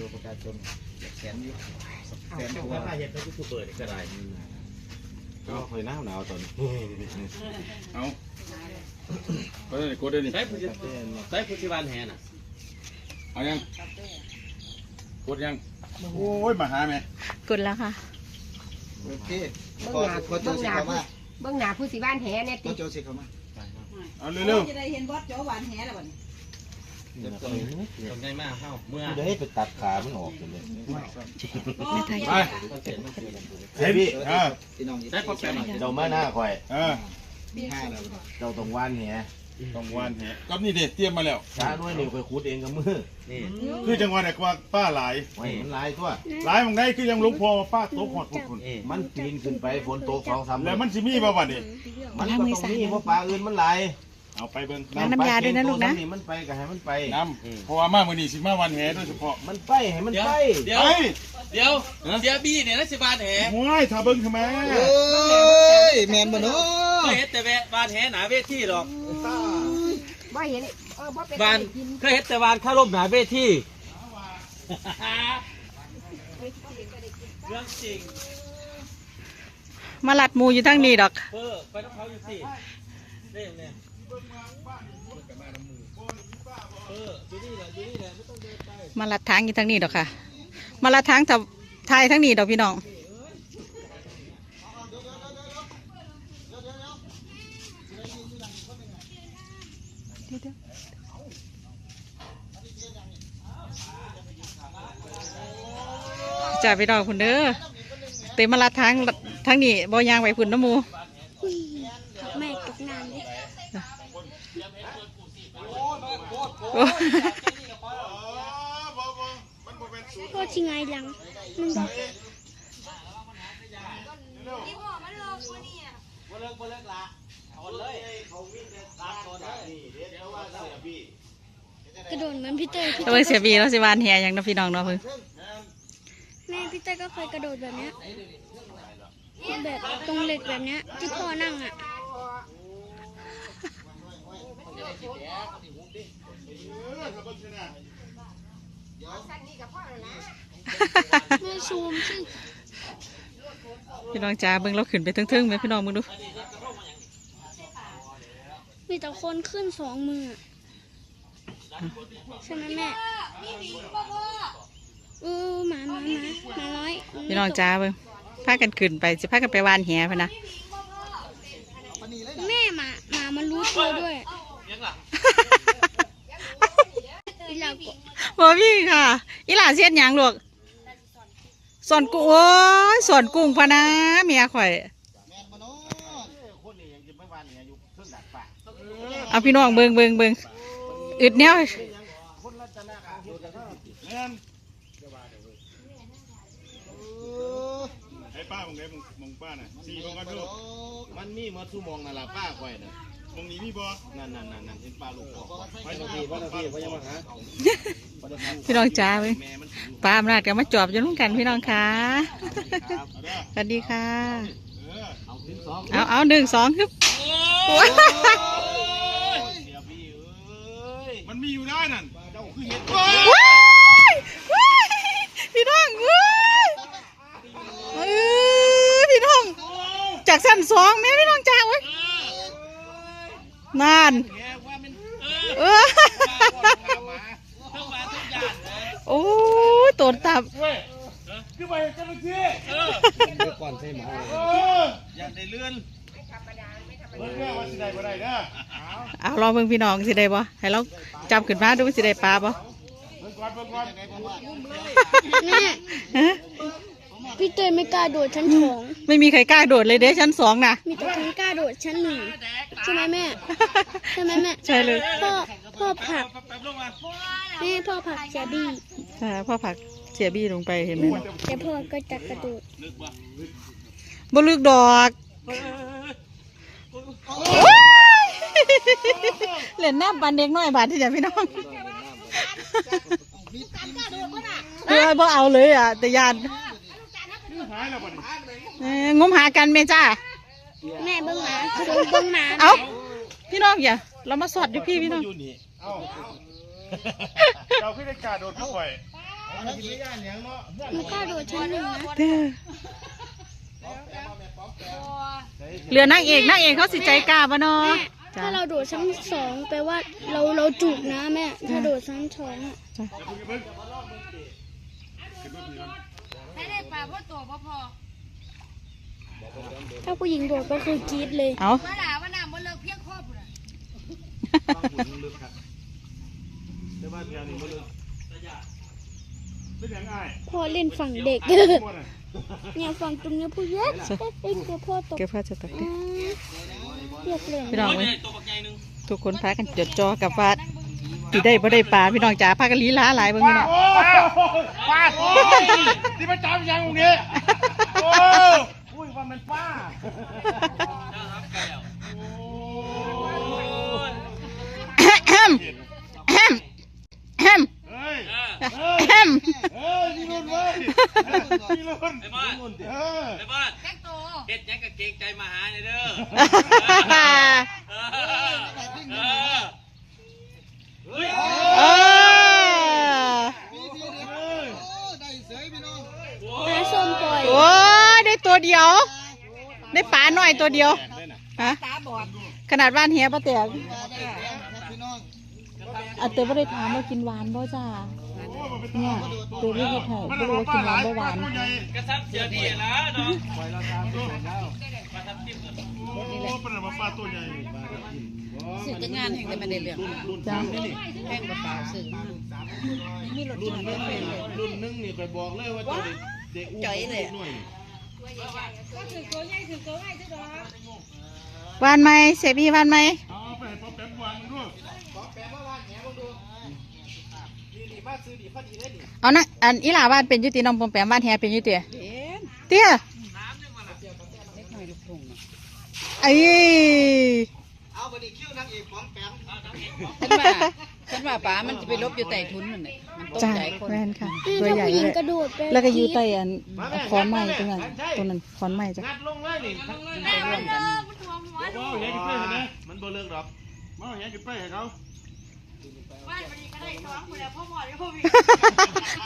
ตัวประชาชนแสนอยู่แสนเจ้าตัวว่าเห็นเป็นยูทูบเบอร์นี่ก็ได้ก็คอยหนาวหนาวตอนนี้เอาก็ได้กดได้นี่ใช้ผู้ชิใช้ผู้ชิวานแหน่ะเอายังกดยังโอ้ยมาหาแม่กดแล้วค่ะโอเคพอพอโจสิเข้ามาเบื้องหน้าผู้สิบ้านแหเนี่ยพติอโจสิเข้ามาเอาเร็วจะได้เห็นบอสโจหวานแหแล้วบ่นี่ เดี๋ยวตรงได้มากเข้าเมื่อกูจะให้ไปตัดขามันออกเลยไม่ไทยๆไปมันเสร็จมันเสร็จเฮ้ยพี่อ่าพี่น้องได้พอแก่หน่อยเจ้ามาหน้าคอยเออห้าแล้วเจ้าตรงว่านเนี่ยต้องวานแหก็นี่เด็ดเตรียมมาแล้วช้าด้วยนี่คอยขุดเองกับมือนี่คือจังหวัดไหนกว่าป้าหลายไว้มันหลายตัวหลายมังได้คือยังหลวงพ่อป้าโตขอดพวกคุณนี่มันปีนขึ้นไปฝนตกสองสามแล้วมันสิมีบ่บัดนี้มันก็ต้องมีเพราะปลาอื่นมันหลาย เอาไปเบิ่งล้างน้ำยาด้วยนะลูกนะนี่มันไปก็ให้มันไปน้ำเพราะว่ามามื้อนี้สิมาวันแหโดยเฉพาะมันไปให้มันเดี๋ยวไปเดี๋ยวเฮ้ยเดี๋ยวเดี๋ยวบี้เนี่ยนะชิวานแหห้วยถ้าเบิ่งทำไมเอ้ยแมนบ่เนาะเคยเห็นแต่แวะบานแหหนาเวทีหรอกบ่เห็นเออบ่เป็นบานได้กินเคยเห็นแต่บานข้าร่มหนาเวทีเรื่องจริงมาลัดหมูอยู่ทั้งนี้ดอกเออไปต้องเขาอยู่สิ มาลัดทางอยู่ทั้งนี้ดอกค่ะ มาลัดทางจะทายทั้งนี้ดอกพี่น้องจ่าพี่น้องคุณเด้อเต็มมาลัดทางทั้งนี้บ่ยางไปพุ่นน้ำมูตกน้ำเลย โอ้ โทษที่ไงหลังมันบอก บ่เลิกบ่เลิกละเอาเลยเขาวิ่ง เลยตามก่อนเลยกระโดดเหมือนพี่เต้ยพี่ตัวเสียบีแล้วสิวานแหอย่างเน้องพี่น้องเนาะเพิ่งแม่พี่เต้ยก็เคยกระโดดแบบเนี้ยแบบตรงเหล็กแบบเนี้ยที่พ่อนั่งอะ แม่ซูมสิพี่น้องจ้าเบิ่งเราขึ้นไปเทิงๆไหมพี่น้องมึงดูมีแต่คนขึ้นสองมืออะใช่ไหมแม่เออหมาหมาหมาหมาร้อยพี่น้องจ้าเบิ่งพากันขึ้นไปสิพากันไปวานแหพะนะแม่หมาหมามันรู้ตัวด้วย ยังล่ะอีเราก็บ่พี่ค่ะ อีหลาเสียดหยังลูกสอนกุ้งโอ้ยสอนกุ้งพะนะเมียข่อยแมนบ่เนาะคนนี้ยังจะไม่วานเนี่ยอยู่เครื่องดัดฟ้าเอาพี่น้องเบิ่งเบิ่งเบิ่งอึดแนวแม่นไอ้ป้ามึงได้มึงมึงป้าน่ะสี่มึงก็ดูมันมีหมาทุ่มองนั่นล่ะป้าคอยน่ะ มึงนี่มีบ่นั่นนั่นนั่นนั่นเห็นปลาลูกพ่อไปทางพี่ไปทางพี่ไปยังมาหาพี่น้องจ้าเบิ่งปลาอำนาจก็มาจอบอยู่ร่วมกันพี่น้องค่ะเอาเด้อสวัสดีค่ะเออเอาถึงสองเอาเอาหนึ่งสองครับเสียพี่เอ้ยมันมีอยู่ได้นั่นเจ้าคือเห็น ว้ายว้ายพี่น้องเว้ยเอ้ยพี่น้อง จากสั้นสองแม่พี่น้องจ้าเว้ย นานเออทั้งมาทั้งยานเลยโอ้ตัวตับเว้ยคือไปเจ้าหน้าที่อก่อนใช่หมาอย่าได้เลื่อนเบิ่งเรื่องว่าลองเบิ่งพี่น้องสิได้บ่ให้เราจับขึ้นมาดูสิได้ปลาบ่ เบิ่งก่อนเบิ่งก่อนแม่ฮะพี่เต้ยไม่กล้าโดดชั้นสองไม่มีใครกล้าโดดเลยเด้ชั้นสองน่ะมีแต่คนกล้าโดดชั้นหนึ่งใช่ไหมแม่ใช่ไหมแม่ใช่เลยพ่อพ่อผลักแป๊บๆลงมาแม่พ่อผลักเสียบี้อ่าพ่อผักเสียบี้ลงไปเห็นไหมแต่พ่อก็จะกระโดดบ่ลึกดอกเล่นน้ำปันเด็กน้อยบาดที่จะพี่น้องเออบ่เอาเลยอะแต่ยานหายแล้วบ่นี่ เอ้ยงมหากันแม่จ้า แม่เบิ้งหมาซูมเบิ้งหมาเอาพี่น้องอย่า เรามาสอดอยู่พี่พี่น้องอยู่นี่เอ้าเจ้าคือได้กล้าโดดทุกข่อยเนักเอกย่านหยังเนาะไม่กล้าโดดชั้นหนึ่งนะเด้อเหลือนางเอกนางเอกเขาสิใจกล้าปะเนาะแม่จ้ะถ้าเราโดดชั้นสองแปลว่าเราเราจุกนะแม่ ถ้าโดดชั้นสองอะ ถ้าผู้หญิงโดดก็คือกรี๊ดเลย เอาว่าหลาว่าน้ำบ่เลิกเพียงครอบพุ่นน่ะแต่ว่าเดี๋ยวนี้บ่เลยเป็นหยังไงพ่อเล่นฝั่งเด็ก เนี่ยฝั่งตรงเนี้ยผู้ใหญ่เอ้ยเดี๋ยวพ่อตกเก็บผ้าจะตัดอ่าเรียบเลยพี่น้องเว้ยทุกคนพากันจดจอกับว่า ปีได้บ่ได้ปลาพี่น้องจ๋าพากันลีลาหลายเบิ่งพี่น้อง ป้าโอ้ยที่มาจับยังตรงนี้โอ้ยอุ้ยว่ามันป้าแฮมแฮมแฮมเฮ้ยแฮมเฮ้ยพี่รุ่นเว้ยพี่รุ่นไอ้บ้านเออไอ้บ้านแท็กโตเฮ็ดหยังกับเกรงใจมาหาเนี่ยเด้อเออเออเฮ้ย เออ มีทีเดียวโอ้ได้เสยพี่น้อง น้าส้มปล่อย โอ้ยได้ตัวเดียว ได้ปลาหน่อยตัวเดียว ฮะ ตาบอดขนาดว่านเฮียป้าแตกมาได้แสงครับพี่น้องอาเตไม่ได้ถามว่ากินหวานบ่จ้า เนี่ยเตไม่ได้ถามไม่รู้ว่ากินหวานบ่หวานกระซับเสียดีนะเนาะสื่อจะงานแห่งใดมาได้เรื่องจ้าแพงกระเป๋าสื่อมามีรถรุ่จนอดนึเรื่งอยๆเลยรุ่นนึงนี่ไปบอกเลยว่าจะเด็กอุ้มหน่วย หวานไหมเสบีหวานไหมเอาไปให้ป๊อปแป๊บวางด้วยเอานะอันอีหลาบ้านเป็นอยุติน้องปอมแปมบ้านแฮเป็นอยุติเตี้ยไอ้เอาไปดิคิ้วนางเอกของแปมฉันว่าฉันว่าป๋ามันจะไปลบอยู่ใต้ทุนนั่นแหละมันตก จ้าใจคนแม่นค่ะคือตัวถ้าใหญ่ผู้หญิงเลยกระโดดไปแล้วก็อยู่รี๊ดใต้อันขอนไม้ตรงนั้นตรงนั้นขอนไม้จ้ะงัดลงเลยนี่มันบ่เลิกกันบ่เห็นไปเห็นไหมมันบ่เลิกหรอกมาเห็นไปให้เขา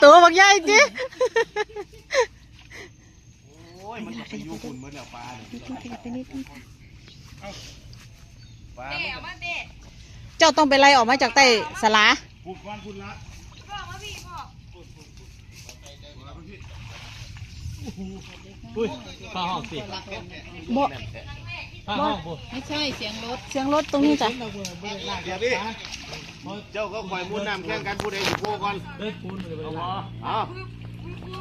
ตัวบักใหญ่จิโอ้ยมันไปอยู่คุณเมื่อแล้วปลาปลาเจ้าต้องไปไล่ออกมาจากใต้สลาพูดก่อนพูดละ ข้าห้องสิบ่ข้าห้องบุไม่ใช่เสียงรถเสียงรถตรงนี้จ้ะเดี๋ยวพี่เจ้าก็คอยมุดน้ำแข่งกันผู้ใดอยู่โก้ก่อนเลิกปูนเลยเอาบ่เอา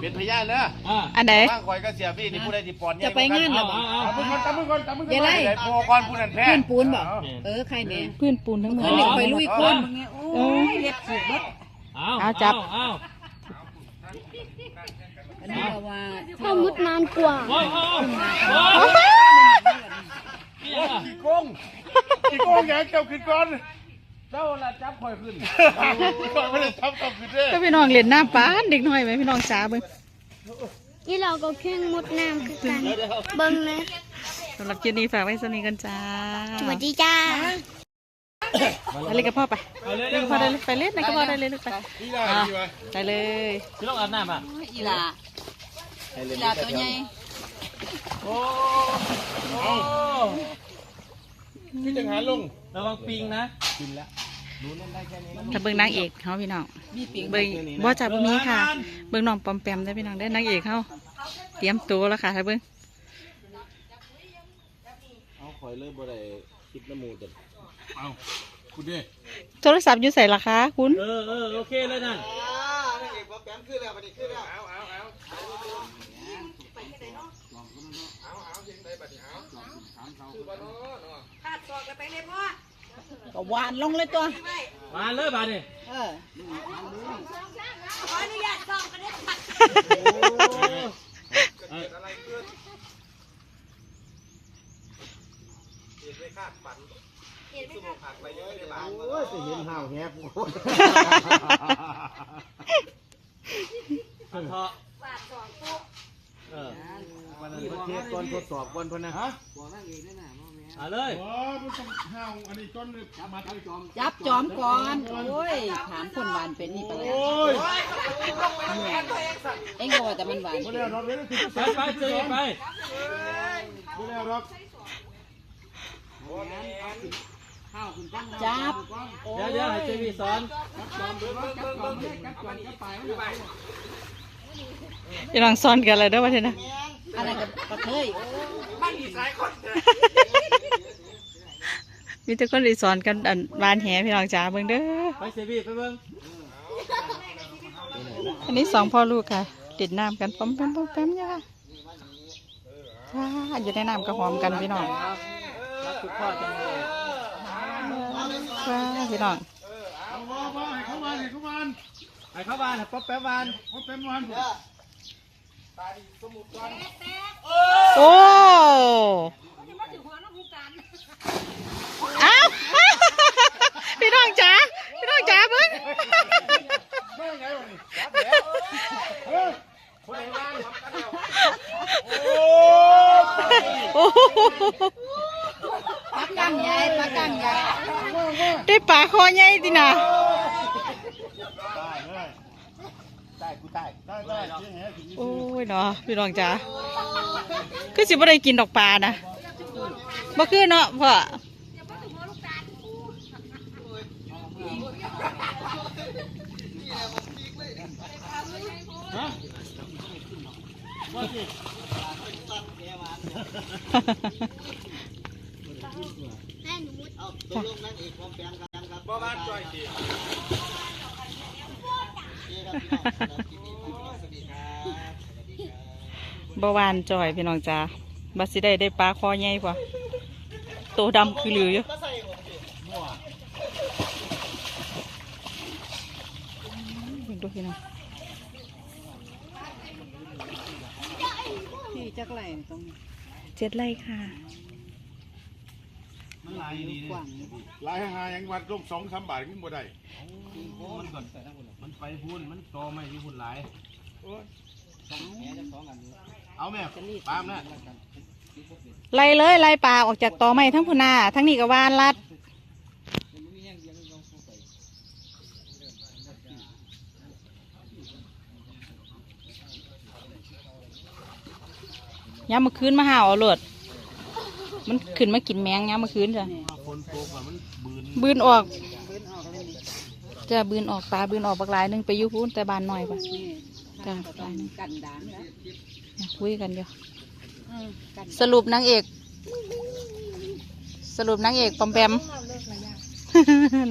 เป็นพยานเด้ออ่าอันไหนบ้างคอยก็เสียพี่นี่ผู้ใดที่ปอนจะไปงานเหรอเอามือก่อนจับมือก่อนจับมือก่อนอย่าไล่ผู้ใดโก้ก่อนผู้นั้นแพ้พื้นปูนบอกเออใครเนี่ยพื้นปูนทั้งหมดเออหนึ่งคอยลุยคนเออเล็บผูกบัดเอาเอาจับเอาอันนี้เราว่า ถ้ามุดนานกว่าโอ้ยโอ้ยโอ้ยขี้โกงขี้โกงอย่าให้เจ้าขึ้นก่อนเจ้าละจับคอยขึ้นคอยไม่ได้จับต้องขึ้นเด้อก็พี่น้องเล่นน้ำปานเด็กน้อยไหมพี่น้องจ๋าเบิ่งนี่เราก็แข่งมุดน้ำคือกันเบิ้งนะสำหรับคลิปนี้ฝากไว้สนี้กันจ้าสวัสดีจ้า ไปเล่นกับพ่อไปเอาเลยเล่นกับพ่อได้เลยไปเล่นในกับพ่อได้เลยลูกไปนี่ได้อะดีวะไปเลยพี่ต้องอาบน้ำอะอีหลาอีหลาตัวใหญ่โอ้โอ้พี่จังหาลงระวังปิงนะถ้าเบิ่งนางเอกเขาพี่น้องมีปิงเบิ่งบ่จับมีค่ะ เบิ่งน้องปอมแปมได้อพี่น้องได้อนางเอกเขาเตรียมตัวแล้วค่ะถ้าเบิ่งเอาคอยเลยบ่ได้คิดน้ำมูแต่ เอาคุณดิโทรศัพท์อยู่ใส่ราคาคุณ เออเออโอเคเลยนั่นอ่านางเอกของแปมขึ้นแล้วบัดนี้ขึ้นแล้วเอาเอาเอาก็หวานลงเลยตัว มาเลยบาดนี่ เออ โอ้ยจะเห็นห่าวแฮบกระเทาะเออวันนั้นประเทศก่อนทดสอบก่อนพะนะฮะเอาเลยโอ้มันต้องห้าวอันนี้ก้อนเลยมาทำจอมจับจอมก่อนโอ้ยถามคนหวานเป็นนี่ปะโอ้ยเอ็งก็ว่าแต่มันหวานไม่ได้รอกเลยไปไปเจไปไม่ได้รอก จับเดี๋ยวเดี๋ยวให้เจวีสอนพี่น้องซ้อนกันเลยเด้อว่าเท่นะอะไรกับกระเทยมีแต่คนที่สอนกันอันบานแหพี่น้องจ๋าเบิ่งเด้อไปเจวีไปเบิ่งอันนี้สองพ่อลูกค่ะติดน้ำกันปั๊มแปั๊มปั๊มแปั๊มเนี่ยค่ะว้าอยู่ในน้ำก็หอมกันพี่น้องรักคุณพ่อจังเลย ว้าพี่น้องเอามามาให้เขามาให้เขามาไปเข้าบ้านป๊อปแป๊บบ้านเขาเป็นวันโอ้อ้าวพี่น้องจ๋าพี่น้องจ๋าเบิ่งไม่ไงวะนี่เฮ้ยคนไหนมาโอ้โอ้โหปากกังใหญ่ปากกังใหญ่ ได้ปลาคอใหญ่ตินะโอ้ยเนาะพี่น้องจ๋าคือสิบ่ได้กินดอกปลานะบ่คือเนาะพ่อแม่หนูมุดเอาตกลงนั่งเอกพร้อมแปลงกันครับบ่บ้านจ่อยสิเจ๊ครับพี่น้องสวัสดีครับสวัสดีครับสวัสดีครับบ่หวานจ่อยพี่น้องจ๋าบัดสิได้ได้ปลาคอใหญ่กว่าโตดำคือหลืออยู่เบิ่งดูพี่น้องที่จักไรตรงนี้เจ็ดไร่ค่ะ มันหลายนี่กว้างลายหายังวัดลงสองสามบาทขึ้นบ่ได้มันก่อนมันไปพุ่นมันโตไม่ที่พุ่นหลายเอาแม่ปามนะไล่เลยไล่ปลาออกจากตอไม้ทั้งพุนาทั้งนี้ก็วานลัดย้ำมาคืนมาหาเอาโลด มันขึ้นมากินแมงย้ำมาคืนจ้ะคนโตกว่ามันบืนบืนออกเบิ้นออกเลยนี่จะบืนออกปลาบืนออกบักหลายหนึงไปอยุพูนแต่บานหน่อยปะนี่จ้ะต้องกันด่างนะเนี่ยคุยกันอยู่อืมกันสรุปนางเอก สรุปนางเอกปอมแปม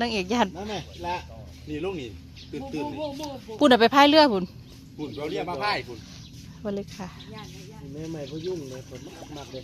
นางเอกยันนั่นไงละนี่ลูกนี่ตื่นตื่นนี่ปุ่นเอาไปพายเรือปุ่นปุ่นเราเรียกมาพ่ายปุ่นวันเล็กค่ะแม่ใหม่เขายุ่งเลยผมมากมากเลย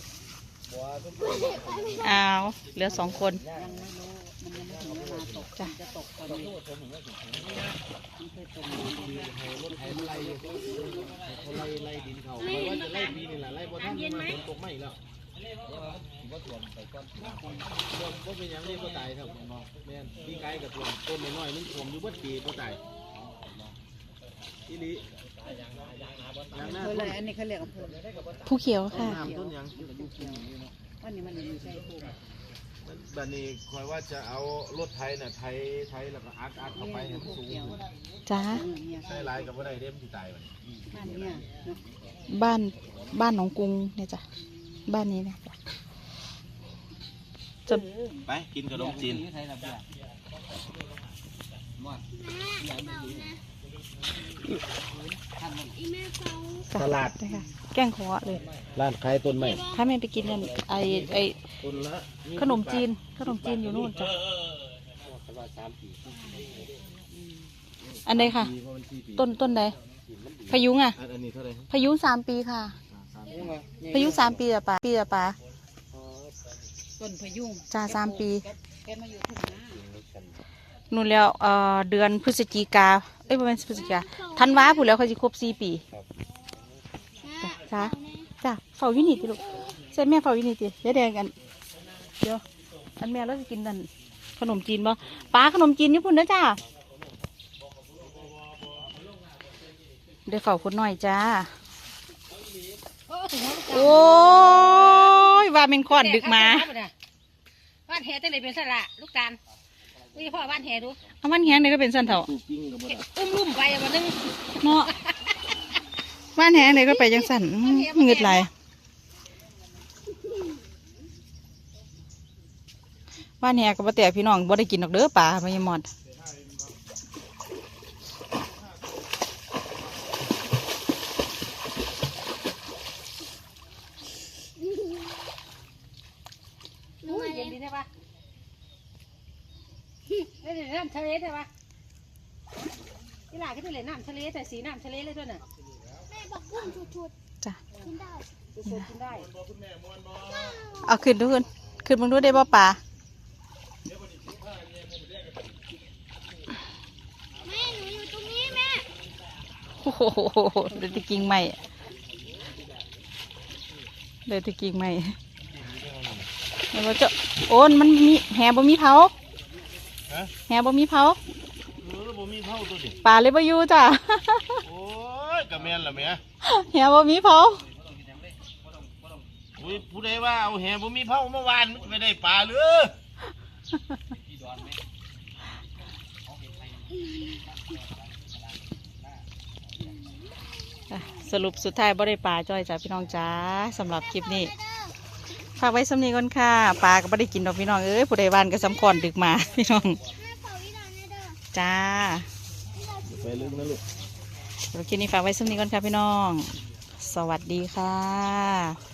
าเขาว่าจะไล่ปีนี่แหละไล่บ่ท่านมาฝนตกไม่แล้วว่าถ่วมไปก้อนว่าเป็นยังนี่ก็ตายครับแม่นปีไก่กับถ่วมต้นน้อยๆนึงถ่วมอยู่เบิดปีก็ตายอีลี ยังหน้าเคยต้เลนยอันนี้เขาเรียกอำเภอผู้เขียวค่ะ น้ำต้นยังอันนี้มันอยู่ใช่ผู้บัดนี้คอยว่าจะเอารถไถน่ะไถไถแล้วก็อัดอัดเข้าไปให้มันสูงจ้าอืมเนี่ยใส่ลายกับว่าได้เด้มที่ตายมันบ้านเนี่ยเนาะบ้านบ้านหนองกรุงเนี่ยจ้ะ บ้านนี้นะจ้ะจะไปกินขนมจีนม ตลาดได้ค่ะแกงขอเลย ร้านขายต้นไม้ถ้าแม่ไปกินกันไอไอต้นละขนมจีน ขนมจีนอยู่นู่นจ้ะ อันใดค่ะ ต้นต้นใดพายุงอะ อันนี้เท่าไหร่พายุสามปีค่ะ พายุสามปีอะป่าปีอะป่าต้นพยุงจ้าสามปี แกมาอยู่ทุ่งนา นู่นแล้วเอ่อเดือนพฤศจิกาเอ้ยประมาณพฤศจิกาธันวาผู้นแล้วเขาจะครบสี่ปีจ้าจ้าเฝ้าอยู่นี่ติลูกใช่แม่เฝ้าอยู่นี่ติเดี๋ยวแดงกันเดี๋ยวอันแม่เราจะกินนั่นขนมจีนบ่ป้าขนมจีนญี่ปุ่นนะจ้าเดี๋ยวเฝ้าคนหน่อยจ้าโอ้ยว่าเป็นคอนดึกมาบ้านแหตั้งแต่เป็นสละลูกตาล นี่พ่อบ้านแหดูเอามันแห้งเลยก็เป็นสั้นเถาอุ้มลุ่มไปวันนึงเนาะบ้านแห้งเลยก็ไปจังสั่นอื้อเงืดไหลายบ้านแห้งก็บ่แต่พี่น้องบ่ได้กินดอกเด้อป่าพญามอด อุ้ยเย็นดีใช่ปะ เล่นน้ำทะเลใช่ปะนี่หลานก็จะเล่นน้ำทะเลแต่สีน้ำทะเลเลยด้วยน่ะแม่บอกกุ้งชุดจ้ะๆกินได้ดูโซกินได้เอาขึ้นดูขึ้นขึ้นมึงดูได้บ่ป่าแม่หนูอยู่ตรงนี้แม่โอ้โหเดือดกิ่งใหม่เดือดกิ่งใหม่เดี๋ยวเราจะโอนมันมีแหบ่มีเผา แหบ่มีเผาเออบ่มีเผาตัวดิป่าเลยบ่อยู่จ้ะ โอ้ยกะแม่นล่ะแม่แหบ่มีเผาอุ้ยผู้ใดว่าเอาแหบ่มีเผาเมื่อวานมันจะไปได้ปลาหรืออะสรุปสุดท้ายบ่ได้ปลาจ้อยจ้าพี่น้องจ้าสำหรับคลิปนี้ ฝากไว้สำนีก่อนค่ะปลาก็บ่ได้กินดอกพี่น้องเอ้ยผู้ใดบ้านก็สำคอนดึกมาพี่น้องจ้าไปลึกนะลูกสำหรับคลิปนี้ฝากไว้สำนีก่อนค่ะพี่น้อง สวัสดีค่ะ